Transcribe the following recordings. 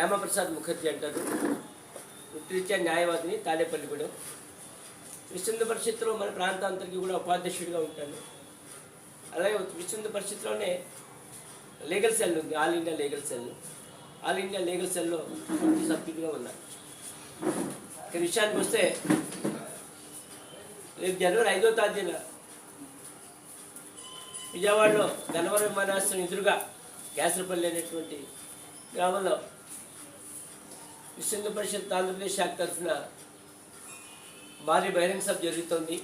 శ్యామప్రసాద్ ముఖర్జీ అంటారు. వృత్తిరీత్యా న్యాయవాదిని తాడేపల్లిగూడెం విశ్వంద పరిషత్తులో మన ప్రాంతాంతరికి కూడా ఉపాధ్యక్షుడిగా ఉంటాను. అలాగే విశ్వంద పరిషత్తులోనే లీగల్ సెల్ ఉంది all India legal cell. All India legal సెల్లో పూర్తి సభ్యుడిగా ఉన్నాను ఇక విషయానికి వస్తే రేపు జనవరి ఐదో తారీఖున విజయవాడలో గన్నవరం విమానాశ్రయం ఎదురుగా కేసరపల్లి అనేటువంటి గ్రామంలో విశ్వ పరిషత్ ఆంధ్రప్రదేశ్ శాఖ తరఫున భారీ బహిరంగ సభ జరుగుతోంది.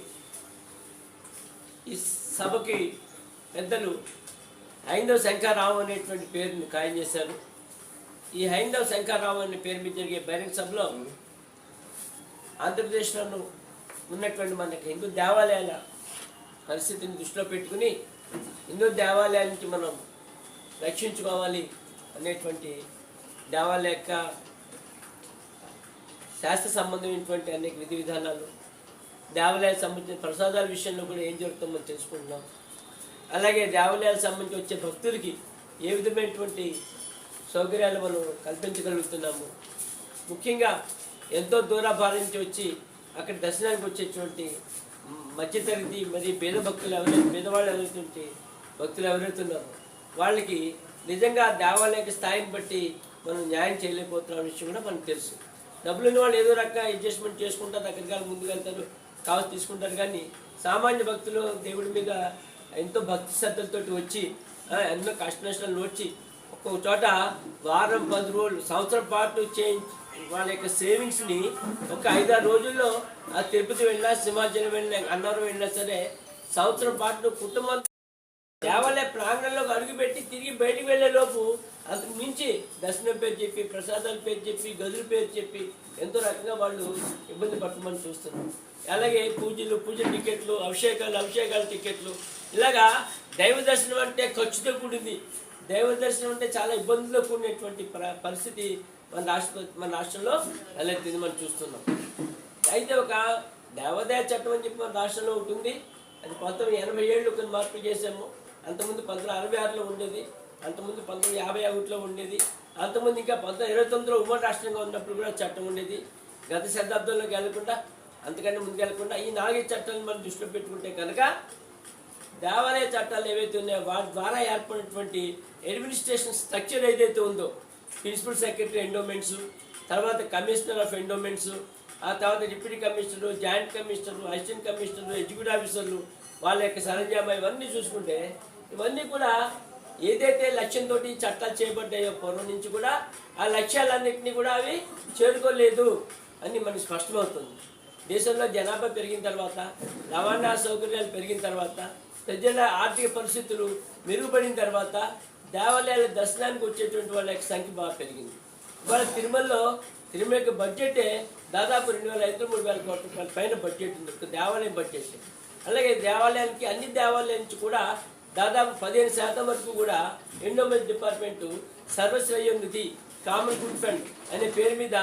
ఈ సభకి పెద్దలు హైందవ శంకరరావు అనేటువంటి పేరుని ఖాయం చేశారు. ఈ హైందవ శంకరరావు అనే పేరు మీద జరిగే బహిరంగ సభలో ఆంధ్రప్రదేశ్లో ఉన్నటువంటి మనకి హిందూ దేవాలయాల పరిస్థితిని దృష్టిలో పెట్టుకుని హిందూ దేవాలయాల నుంచి మనం రక్షించుకోవాలి అనేటువంటి దేవాలయ యొక్క శాస్త్ర సంబంధమైనటువంటి అనేక విధి విధానాలు దేవాలయాలకు సంబంధించిన ప్రసాదాల విషయంలో కూడా ఏం జరుగుతుందో తెలుసుకుంటున్నాం. అలాగే దేవాలయాలకు సంబంధించి వచ్చే భక్తులకి ఏ విధమైనటువంటి సౌకర్యాలు మనం కల్పించగలుగుతున్నాము? ముఖ్యంగా ఎంతో దూరాభారం నుంచి వచ్చి అక్కడ దర్శనానికి వచ్చేటువంటి మధ్యతరగతి మరి పేద భక్తులు ఎవరైతే పేదవాళ్ళు ఎవరైతే భక్తులు ఎవరైతున్నారో వాళ్ళకి నిజంగా దేవాలయ స్థాయిని బట్టి మనం న్యాయం చేయలేకపోతున్న విషయం కూడా మనకు తెలుసు. డబ్బులు ఉన్న వాళ్ళు ఏదో రకంగా అడ్జస్ట్మెంట్ చేసుకుంటారు అక్కడికి ముందుకు వెళ్తారు. కావచ్చు తీసుకుంటారు. కానీ సామాన్య భక్తులు దేవుడి మీద ఎంతో భక్తి శ్రద్ధలతో వచ్చి ఎన్నో కష్ట నష్టాలు వచ్చి ఒక్కొక్క చోట వారం పది రోజులు సంవత్సరం పాటు చేయించి వాళ్ళ యొక్క సేవింగ్స్ని ఒక ఐదారు రోజుల్లో ఆ తిరుపతి వెళ్ళినా సింహాచలం వెళ్ళినా అన్నవరం వెళ్ళినా సరే సంవత్సరం పాటు కుటుంబం దేవాలయ ప్రాంగణంలోకి అడుగుపెట్టి తిరిగి బయటికి వెళ్ళే లోపు అంతకు మించి దర్శనం పేరు చెప్పి ప్రసాదాల పేరు చెప్పి గదుల పేరు చెప్పి ఎంతో రకంగా వాళ్ళు ఇబ్బంది పడతామని చూస్తున్నాం అలాగే పూజలు పూజ టికెట్లు అభిషేకాలు అభిషేకాల టికెట్లు. ఇలాగా దైవ దర్శనం అంటే ఖర్చుతో కూడింది. దైవ దర్శనం అంటే చాలా ఇబ్బందులతో కూడినటువంటి ప- పరిస్థితి మన రాష్ట్ర మన రాష్ట్రంలో తలెత్తింది మనం చూస్తున్నాం. అయితే ఒక దేవాదాయ చట్టం అని చెప్పి మన రాష్ట్రంలో ఉంటుంది అది పంతొమ్మిది ఎనభై ఏళ్ళు కొన్ని మార్పులు చేసాము అంతకుముందు పంతొమ్మిది అరవై ఆరులో ఉండేది అంతకుముందు పంతొమ్మిది యాభై ఒకటిలో ఉండేది అంతకుముందు ఇంకా పంతొమ్మిది ఇరవై తొమ్మిదిలో ఉమ్మడి రాష్ట్రంగా ఉన్నప్పుడు కూడా చట్టం ఉండేది. గత శతాబ్దంలోకి వెళ్ళకుండా అంతకంటే ముందుకు వెళ్ళకుండా ఈ నాలుగైదు చట్టాలను మనం దృష్టిలో పెట్టుకుంటే కనుక దేవాలయ చట్టాలు ఏవైతే ఉన్నాయో వాటి ద్వారా ఏర్పడినటువంటి అడ్మినిస్ట్రేషన్ స్ట్రక్చర్ ఏదైతే ఉందో ప్రిన్సిపల్ సెక్రటరీ ఎండోమెంట్స్ తర్వాత కమిషనర్ ఆఫ్ ఎండోమెంట్స్ ఆ తర్వాత deputy commissioner joint commissioner assistant commissioner executive ఆఫీసర్లు వాళ్ళ యొక్క సరంజామా ఇవన్నీ చూసుకుంటే ఇవన్నీ కూడా ఏదైతే లక్ష్యంతో చట్టాలు చేయబడ్డాయో పూర్వం నుంచి కూడా ఆ లక్ష్యాలన్నింటినీ కూడా అవి చేరుకోలేదు అని మనకి స్పష్టమవుతుంది. దేశంలో జనాభా పెరిగిన తర్వాత రవాణా సౌకర్యాలు పెరిగిన తర్వాత ప్రజల ఆర్థిక పరిస్థితులు మెరుగుపడిన తర్వాత దేవాలయాల దర్శనానికి వచ్చేటువంటి వాళ్ళ సంఖ్య బాగా పెరిగింది. ఇవాళ తిరుమలలో తిరుమల యొక్క బడ్జెటే దాదాపు రెండు వేల ఐదు మూడు వేల కోట్ల రూపాయల పైన బడ్జెట్ ఉంది దేవాలయం బడ్జెట్. అలాగే దేవాలయానికి అన్ని దేవాలయాల నుంచి కూడా దాదాపు పదిహేను శాతం వరకు కూడా ఎండోమెంట్ డిపార్ట్మెంట్ సర్వశ్రేయం నిధి కామన్ గుడ్ ఫండ్ అనే పేరు మీద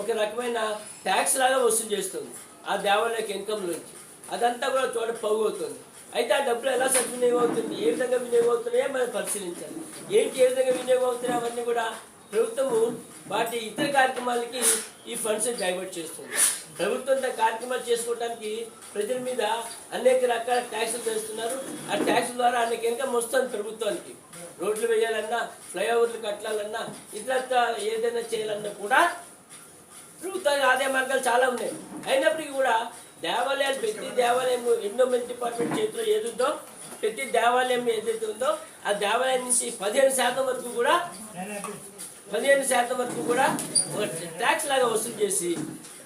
ఒక రకమైన ట్యాక్స్ లాగా వసూలు చేస్తుంది. ఆ దేవాలయకి ఇన్కమ్ నుంచి. అదంతా కూడా చోట పోగు అవుతుంది. అయితే ఆ డబ్బులు ఎలా సద్వినియోగం అవుతుంది? ఏ విధంగా వినియోగం అవుతున్నాయో మనం పరిశీలించాలి. ఏంటి ఏ విధంగా వినియోగం అవుతున్నాయి అవన్నీ కూడా ప్రభుత్వము వాటి ఇతర కార్యక్రమాలకి ఈ ఫండ్స్ డైవర్ట్ చేస్తుంది. ప్రభుత్వం కార్యక్రమాలు చేసుకోవడానికి ప్రజల మీద అనేక రకాల ట్యాక్సులు వేస్తున్నారు. ఆ ట్యాక్స్ ద్వారా అనేక ఇన్కమ్ వస్తుంది ప్రభుత్వానికి రోడ్లు వేయాలన్నా ఫ్లైఓవర్లు కట్టాలన్నా ఇతర ఏదైనా చేయాలన్నా కూడా ప్రభుత్వానికి ఆదాయ మార్గాలు చాలా ఉన్నాయి. అయినప్పటికీ కూడా దేవాలయాలు ప్రతి దేవాలయం ఎండోమెంట్ డిపార్ట్మెంట్ చేతిలో ఏదుందో ప్రతి దేవాలయం ఏదైతే ఉందో ఆ దేవాలయం నుంచి పదిహేను శాతం వరకు కూడా పదిహేను శాతం వరకు కూడా ఒక ట్యాక్స్ లాగా వసూలు చేసి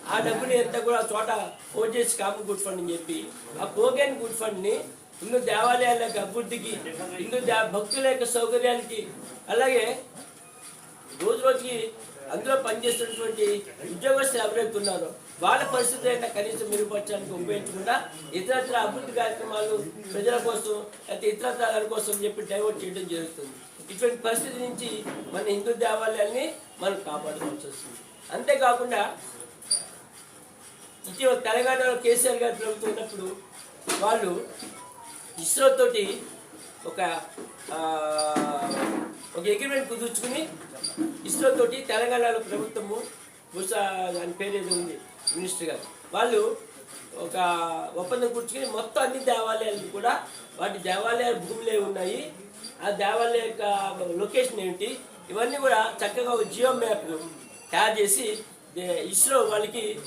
ఆ డబ్బుని ఎంత కూడా చోట పోట్ చేసి కామన్ గుడ్ ఫండ్ అని చెప్పి ఆ పోగైన గుడ్ ఫండ్ని హిందూ దేవాలయాల యొక్క అభివృద్ధికి హిందూ దే భక్తుల యొక్క సౌకర్యానికి అలాగే రోజు రోజుకి అందులో పనిచేస్తున్నటువంటి ఉద్యోగస్తులు ఎవరైతే ఉన్నారో వాళ్ళ పరిస్థితి అయినా కనీసం మెరుగుపరచడానికి ఉపయోగించకుండా ఇతరత్ర అభివృద్ధి కార్యక్రమాలు ప్రజల కోసం లేకపోతే ఇతరత్రాల కోసం చెప్పి డైవర్ట్ చేయడం జరుగుతుంది. ఇటువంటి పరిస్థితి నుంచి మన హిందూ దేవాలయాల్ని మనం కాపాడుకోవాల్సి వస్తుంది. అంతేకాకుండా ఇటీవల తెలంగాణలో కేసీఆర్ గారు ప్రభుత్వం ఉన్నప్పుడు వాళ్ళు ఇస్రో తోటి ఒక ఒక అగ్రిమెంట్ కుదుర్చుకుని ఇస్రో తోటి తెలంగాణలో ప్రభుత్వము బహుశా దాని పేరు ఏదో ఉంది. మినిస్టర్ గారు. వాళ్ళు ఒక ఒప్పందం కూర్చుని మొత్తం అన్ని దేవాలయాలు కూడా వాటి దేవాలయాల భూములే ఉన్నాయి. ఆ దేవాలయ యొక్క లొకేషన్ ఏంటి? ఇవన్నీ కూడా చక్కగా ఒక జియో మ్యాప్ తయారు చేసి ఇస్రో వాళ్ళకి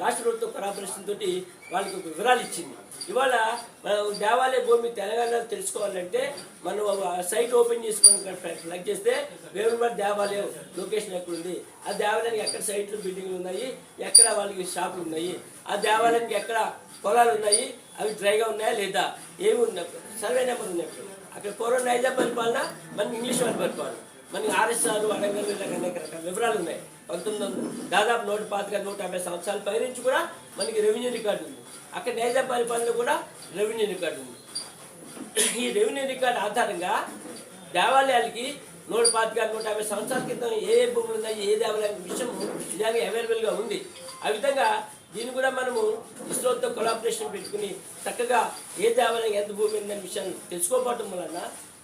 రాష్ట్ర ప్రభుత్వ కొరాపరేషన్ తోటి వాళ్ళకి వివరాలు ఇచ్చింది. ఇవాళ దేవాలయ భూమి తెలంగాణలో తెలుసుకోవాలంటే మనం సైట్ ఓపెన్ చేసుకుని ఫ్లగ్ చేస్తే వేరుమల దేవాలయం లొకేషన్ ఎక్కడ ఉంది ఆ దేవాలయానికి ఎక్కడ సైట్లు బిల్డింగ్లు ఉన్నాయి? ఎక్కడ వాళ్ళకి షాపులు ఉన్నాయి? ఆ దేవాలయానికి ఎక్కడ పొలాలు ఉన్నాయి? అవి డ్రైగా ఉన్నాయా లేదా? ఏమి ఉన్నాయి సర్వే నెంబర్ ఉన్నప్పుడు అక్కడ. పూర్వం నైజా పరిపాలన మన ఇంగ్లీష్ వాళ్ళ పరిపాలన. మనకి ఆర్ఎస్ఆర్ అడగలు ఇలాగ అనేక రకాల వివరాలు ఉన్నాయి. పంతొమ్మిది వందల దాదాపు నూట పాతిక నూట యాభై సంవత్సరాల పైనుంచి కూడా మనకి రెవెన్యూ రికార్డు ఉంది. అక్కడ నైజా పరిపాలన కూడా రెవెన్యూ రికార్డు ఉంది. ఈ రెవెన్యూ రికార్డు ఆధారంగా దేవాలయాలకి నూట పాతిక నూట యాభై సంవత్సరాల క్రితం ఏ ఏ భూములు ఉన్నాయి ఏ దేవాలయం విషయం నిజంగా అవైలబుల్గా ఉంది. ఆ విధంగా దీన్ని కూడా మనము ఇస్రోతో కొలాబరేషన్ పెట్టుకుని చక్కగా ఏ దేవాలయం ఎంత భూమి ఉందనే విషయాన్ని తెలుసుకోపోవటం వలన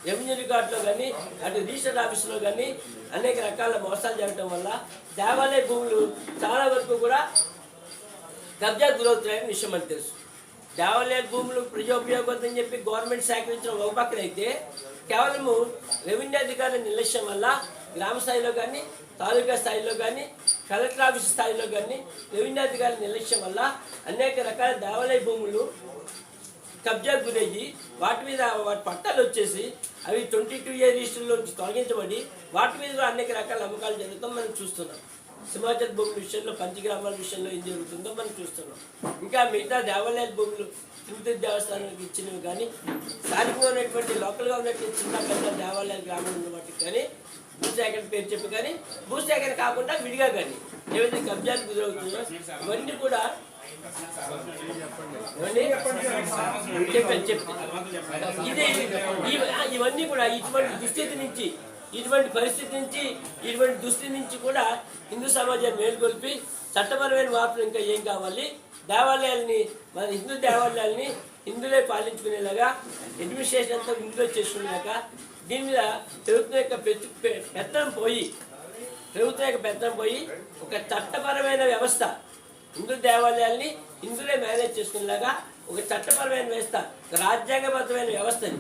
రెవెన్యూ రికార్డులో కానీ అటు రిజిస్టర్ ఆఫీసులో కానీ అనేక రకాల మోసాలు జరగడం వల్ల దేవాలయ భూములు చాలా వరకు కూడా కబ్జా గురవుతున్నాయని విషయం మనకు తెలుసు. దేవాలయ భూములు ప్రజోపయోగం అని చెప్పి గవర్నమెంట్ సేకరించిన ఒక పక్కనైతే కేవలము రెవెన్యూ అధికారుల నిర్లక్ష్యం వల్ల గ్రామ స్థాయిలో కానీ తాలూకా స్థాయిలో కానీ కలెక్టర్ ఆఫీస్ స్థాయిలో కానీ రెవెన్యూ అధికారుల నిర్లక్ష్యం వల్ల అనేక రకాల దేవాలయ భూములు కబ్జాకు గురయ్యి వాటి మీద వాటి పట్టాలు వచ్చేసి అవి ట్వంటీ టూ ఇయర్ రిజిస్టర్లో తొలగించబడి వాటి మీద అనేక రకాల అమ్మకాలు జరుగుతాం మనం చూస్తున్నాం. సింహాచల్ భూముల విషయంలో పంచగ్రామాల విషయంలో ఏం జరుగుతుందో మనం చూస్తున్నాం. ఇంకా మిగతా దేవాలయాల భూములు తిరుపతి దేవస్థానానికి ఇచ్చినవి కానీ స్థానికంగా ఉన్నటువంటి లోకల్గా ఉన్నటువంటి చిన్న పెద్ద దేవాలయాల గ్రామాలు ఉన్న వాటికి కానీ భూసేకరణ పేరు చెప్పి కానీ భూసేకరణ కాకుండా విడిగా కానీ ఏవైతే కబ్జాలు గురవుతుందో ఇవన్నీ కూడా ఇవన్నీ ఇదే ఇవన్నీ కూడా ఇటువంటి దుస్థితి నుంచి ఇటువంటి పరిస్థితి నుంచి ఇటువంటి దుస్థితి నుంచి కూడా హిందూ సమాజాన్ని మేలుకొల్పి చట్టపరమైన మార్పులు ఇంకా ఏం కావాలి? దేవాలయాల్ని మన హిందూ దేవాలయాల్ని హిందువులే పాలించుకునేలాగా అడ్మినిస్ట్రేషన్ అంతా హిందువులో చేసుకునేలాగా దీని మీద ప్రభుత్వం యొక్క పెత్తు పెత్తనం పోయి ప్రభుత్వం యొక్క పెత్తనం పోయి ఒక చట్టపరమైన వ్యవస్థ హిందూ దేవాలయాల్ని హిందువులే మేనేజ్ చేసుకునేలాగా ఒక చట్టపరమైన వ్యవస్థ రాజ్యాంగబద్ధమైన వ్యవస్థని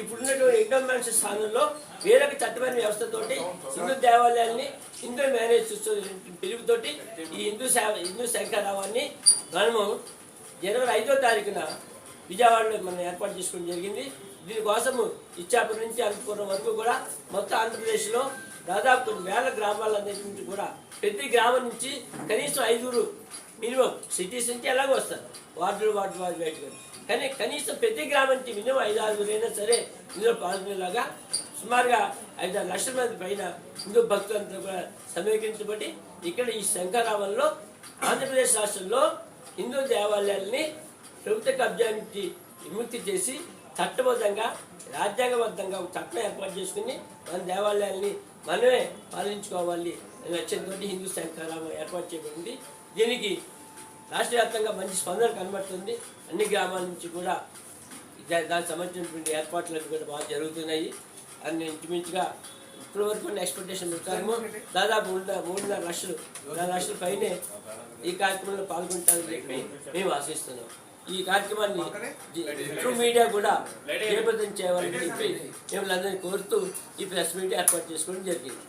ఇప్పుడున్నటువంటి ఇండోమెంట్స్ స్థానంలో వేరొక చట్టపరమైన వ్యవస్థతోటి హిందూ దేవాలయాల్ని హిందూ మేనేజ్ చేస్తున్న పిలుపుతోటి ఈ హిందూ సేవ హిందూ శంకరావాన్ని మనము జనవరి ఐదో తారీఖున విజయవాడలో మనం ఏర్పాటు చేసుకోవడం జరిగింది. దీనికోసము ఇచ్చాపురం నుంచి అనంతపురం వరకు కూడా మొత్తం ఆంధ్రప్రదేశ్లో దాదాపు కొన్ని వేల గ్రామాలన్నిటి నుంచి కూడా ప్రతి గ్రామం నుంచి కనీసం ఐదుగురు మినిమం సిటీస్ నుంచి ఎలాగో వస్తారు. వార్డులు వార్డు వార్డు బయటకు కానీ కనీసం ప్రతి గ్రామం నుంచి మినిమం ఐదు ఆరుగురైనా సరే ఇందులో పాల్గొనేలాగా సుమారుగా ఐదారు లక్షల మంది పైన హిందూ భక్తులంతా కూడా సమీకరించబడి ఇక్కడ ఈ శంకరావంలో ఆంధ్రప్రదేశ్ రాష్ట్రంలో హిందూ దేవాలయాల్ని ప్రభుత్వ కబ్జా నుంచి విముక్తి చేసి చట్టబద్ధంగా రాజ్యాంగబద్ధంగా ఒక చట్టం ఏర్పాటు చేసుకుని మన దేవాలయాల్ని మనమే పాలించుకోవాలి లక్ష్యంతో హిందూ శంకరామం ఏర్పాటు చేయబడింది. దీనికి రాష్ట్ర వ్యాప్తంగా మంచి స్పందన కనబడుతుంది. అన్ని గ్రామాల నుంచి కూడా దానికి సంబంధించినటువంటి ఏర్పాట్లు కూడా బాగా జరుగుతున్నాయి. అన్ని ఇంచుమించుగా ఇప్పుడు వరకు ఉన్న ఎక్స్పెక్టేషన్ ప్రకారము దాదాపు మూడున్నర లక్షలు నాలుగు లక్షల పైనే ఈ కార్యక్రమంలో పాల్గొంటారని చెప్పి మేము ఆశిస్తున్నాం. ఈ కార్యక్రమాన్ని త్రూ మీడియా కూడా జయప్రదం చేయాలని చెప్పి మేము అందరినీ కోరుతూ ఈ ప్రెస్ మీట్ ఏర్పాటు చేసుకోవడం జరిగింది.